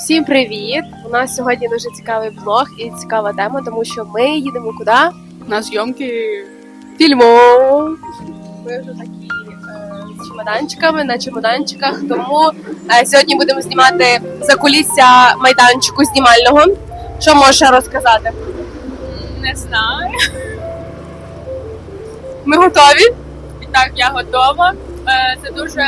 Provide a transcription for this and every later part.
Всім привіт! У нас сьогодні дуже цікавий блог і цікава тема, тому що ми їдемо куди? На зйомки Фільму. Ми вже такі е, з чемоданчиками на чемоданчиках, тому е, сьогодні будемо знімати закулісся майданчику знімального. Що можеш розказати? не знаю. Ми готові? І так, я готова. Е, Це дуже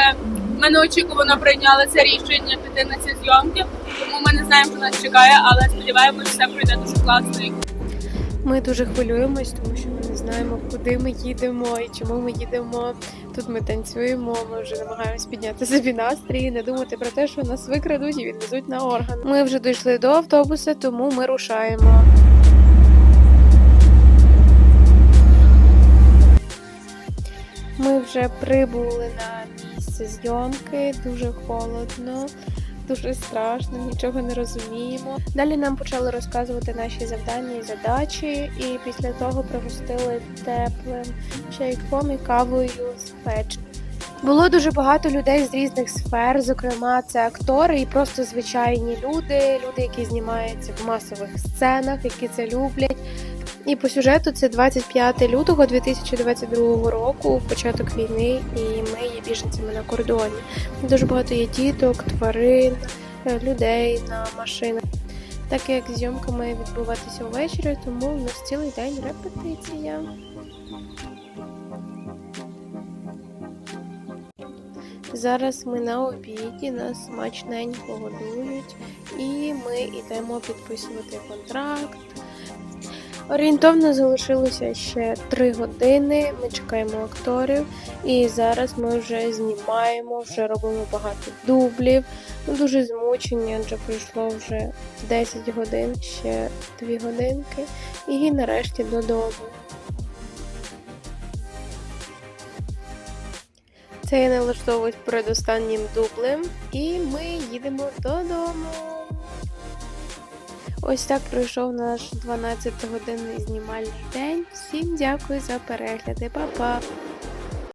ми неочікувано прийняли це рішення піти на ці зйомки, тому ми не знаємо, що нас чекає, але сподіваємося, все пройде дуже класно. Ми дуже хвилюємось, тому що ми не знаємо, куди ми їдемо і чому ми їдемо. Тут ми танцюємо, ми вже намагаємось підняти собі настрій, не думати про те, що нас викрадуть і відвезуть на орган. Ми вже дійшли до автобуса, тому ми рушаємо. Ми вже прибули на місце зйомки, дуже холодно. Дуже страшно, нічого не розуміємо. Далі нам почали розказувати наші завдання і задачі, і після того пригостили теплим чайком і кавою з печ. Було дуже багато людей з різних сфер, зокрема, це актори і просто звичайні люди, люди, які знімаються в масових сценах, які це люблять. І по сюжету це 25 лютого 2022 року, початок війни, і ми є біженцями на кордоні. Дуже багато є діток, тварин, е, людей на машинах. Так як зйомка має відбуватися ввечері, тому у нас цілий день репетиція. Зараз ми на обіді, нас смачненько годують, і ми йдемо підписувати контракт. Орієнтовно залишилося ще 3 години. Ми чекаємо акторів, і зараз ми вже знімаємо, вже робимо багато дублів. Ми дуже змучені, адже пройшло вже 10 годин, ще 2 годинки, і нарешті додому. Це я налаштовуюсь перед останнім дублем, і ми їдемо додому. Ось так пройшов наш 12-годинний знімальний день. Всім дякую за перегляди, Па-па!